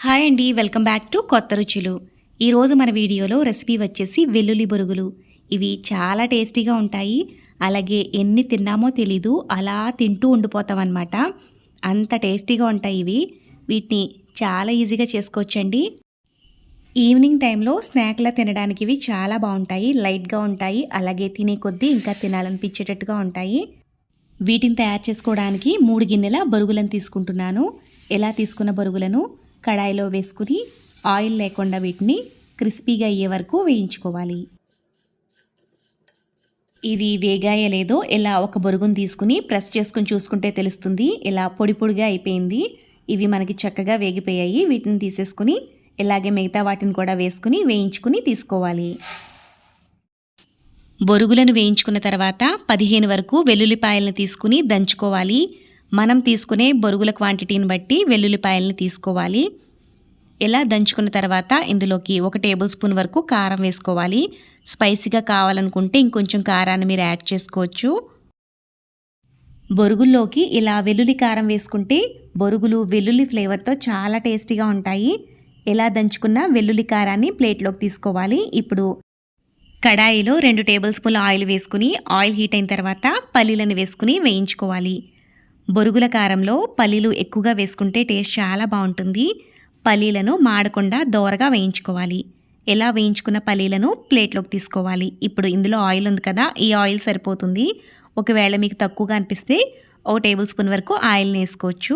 Hi అండి welcome back to కొత్త రుచులు. ఈరోజు మన వీడియోలో రెసిపీ వచ్చేసి వెల్లుల్లి బొరుగులు. ఇవి చాలా టేస్టీగా ఉంటాయి. అలాగే ఎన్ని తిన్నామో తెలీదు అలా తింటూ ఉండిపోతాం అనమాట అంత టేస్టీగా ఉంటాయి ఇవి. వీటిని చాలా ఈజీగా చేసుకోవచ్చండి. ఈవినింగ్ టైంలో స్నాక్లా తినడానికి ఇవి చాలా బాగుంటాయి లైట్గా ఉంటాయి. అలాగే తినే కొద్దీ ఇంకా తినాలనిపించేటట్టుగా ఉంటాయి. వీటిని తయారు చేసుకోవడానికి మూడు గిన్నెల బరుగులను తీసుకుంటున్నాను. ఎలా తీసుకున్న బరుగులను? కడాయిలో వేసుకుని ఆయిల్ లేకుండా వీటిని క్రిస్పీగా అయ్యే వరకు వేయించుకోవాలి. ఇవి వేగాయో లేదో ఇలా ఒక బొరుగును తీసుకుని ప్రెస్ చేసుకుని చూసుకుంటే తెలుస్తుంది. ఇలా పొడి పొడిగా అయిపోయింది. ఇవి మనకి చక్కగా వేగిపోయాయి. వీటిని తీసేసుకుని ఇలాగే మిగతా వాటిని కూడా వేసుకుని వేయించుకుని తీసుకోవాలి. బొరుగులను వేయించుకున్న తర్వాత పదిహేను వరకు వెల్లుల్లిపాయలను తీసుకుని దంచుకోవాలి. మనం తీసుకునే బొరుగుల క్వాంటిటీని బట్టి వెల్లుల్లిపాయల్ని తీసుకోవాలి. ఇలా దంచుకున్న తర్వాత ఇందులోకి ఒక టేబుల్ స్పూన్ వరకు కారం వేసుకోవాలి. స్పైసీగా కావాలనుకుంటే ఇంకొంచెం కారాన్ని మీరు యాడ్ చేసుకోవచ్చు. బొరుగుల్లోకి ఇలా వెల్లుల్లి కారం వేసుకుంటే బొరుగులు వెల్లుల్లి ఫ్లేవర్తో చాలా టేస్టీగా ఉంటాయి. ఎలా దంచుకున్న వెల్లుల్లి కారాన్ని ప్లేట్లోకి తీసుకోవాలి. ఇప్పుడు కడాయిలో రెండు టేబుల్ స్పూన్ల ఆయిల్ వేసుకుని ఆయిల్ హీట్ అయిన తర్వాత పల్లీలను వేసుకుని వేయించుకోవాలి. బొరుగుల కారంలో పల్లీలు ఎక్కువగా వేసుకుంటే టేస్ట్ చాలా బాగుంటుంది. పల్లీలను మాడకుండా దోరగా వేయించుకోవాలి. ఎలా వేయించుకున్న పల్లీలను ప్లేట్లోకి తీసుకోవాలి. ఇప్పుడు ఇందులో ఆయిల్ ఉంది కదా ఈ ఆయిల్ సరిపోతుంది. ఒకవేళ మీకు తక్కువగా అనిపిస్తే ఒక టేబుల్ స్పూన్ వరకు ఆయిల్ని వేసుకోవచ్చు.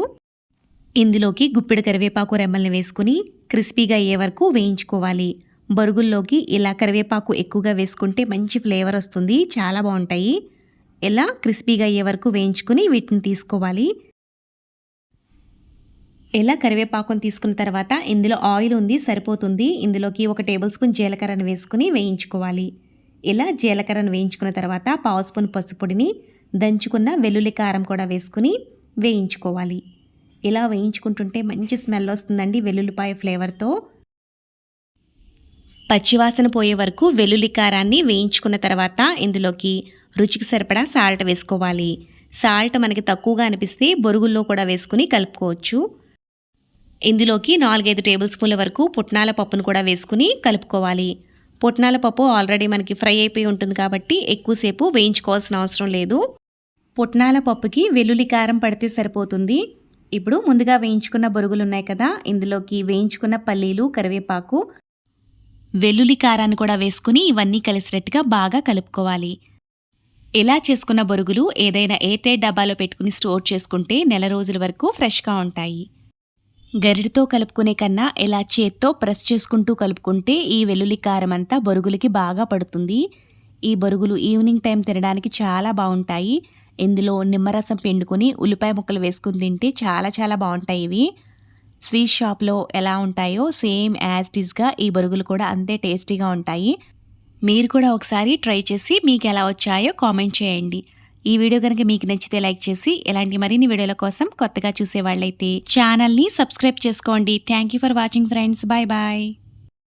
ఇందులోకి గుప్పిడి కరివేపాకు రెమ్మల్ని వేసుకుని క్రిస్పీగా అయ్యే వరకు వేయించుకోవాలి. బరుగుల్లోకి ఇలా కరివేపాకు ఎక్కువగా వేసుకుంటే మంచి ఫ్లేవర్ వస్తుంది చాలా బాగుంటాయి. ఎలా క్రిస్పీగా అయ్యే వరకు వేయించుకుని వీటిని తీసుకోవాలి? ఎలా కరివేపాకును తీసుకున్న తర్వాత ఇందులో ఆయిల్ ఉంది సరిపోతుంది. ఇందులోకి ఒక టేబుల్ స్పూన్ జీలకర్రను వేసుకుని వేయించుకోవాలి. ఇలా జీలకర్రను వేయించుకున్న తర్వాత పావు స్పూన్ పసుపొడిని దంచుకున్న వెల్లుల్లి కారం కూడా వేసుకుని వేయించుకోవాలి. ఇలా వేయించుకుంటుంటే మంచి స్మెల్ వస్తుందండి వెల్లుల్లిపాయ ఫ్లేవర్తో. పచ్చివాసన పోయే వరకు వెల్లుల్లి కారాన్ని వేయించుకున్న తర్వాత ఇందులోకి రుచికి సరిపడా సాల్ట్ వేసుకోవాలి. సాల్ట్ మనకి తక్కువగా అనిపిస్తే బొరుగుల్లో కూడా వేసుకుని కలుపుకోవచ్చు. ఇందులోకి నాలుగైదు టేబుల్ స్పూన్ల వరకు పుట్నాల పప్పును కూడా వేసుకుని కలుపుకోవాలి. పుట్నాల పప్పు ఆల్రెడీ మనకి ఫ్రై అయిపోయి ఉంటుంది కాబట్టి ఎక్కువసేపు వేయించుకోవాల్సిన అవసరం లేదు. పుట్నాల పప్పుకి వెల్లుల్లి కారం పడితే సరిపోతుంది. ఇప్పుడు ముందుగా వేయించుకున్న బొరుగులు ఉన్నాయి కదా ఇందులోకి వేయించుకున్న పల్లీలు కరివేపాకు వెల్లుల్లి కారాన్ని కూడా వేసుకుని ఇవన్నీ కలిసినట్టుగా బాగా కలుపుకోవాలి. ఇలా చేసుకున్న బొరుగులు ఏదైనా ఎయిర్టైట్ డబ్బాలో పెట్టుకుని స్టోర్ చేసుకుంటే నెల రోజుల వరకు ఫ్రెష్గా ఉంటాయి. గరిడితో కలుపుకునే కన్నా ఇలా చేత్తో ప్రెస్ చేసుకుంటూ కలుపుకుంటే ఈ వెల్లుల్లి కారం అంతా బొరుగులకి బాగా పడుతుంది. ఈ బొరుగులు ఈవినింగ్ టైం తినడానికి చాలా బాగుంటాయి. ఇందులో నిమ్మరసం పిండుకొని ఉల్లిపాయ ముక్కలు వేసుకుని తింటే చాలా చాలా బాగుంటాయి ఇవి. స్వీట్ షాప్లో ఎలా ఉంటాయో సేమ్ యాజ్ టీజ్గా ఈ బొరుగులు కూడా అంతే టేస్టీగా ఉంటాయి. మీరు కూడా ఒకసారి ట్రై చేసి మీకు ఎలా వచ్చాయో కామెంట్ చేయండి. ఈ వీడియో కనుక మీకు నచ్చితే లైక్ చేసి ఇలాంటి మరిన్ని వీడియోల కోసం కొత్తగా చూసేవాళ్ళైతే ఛానల్ని సబ్స్క్రైబ్ చేసుకోండి. Thank you for watching friends. Bye bye.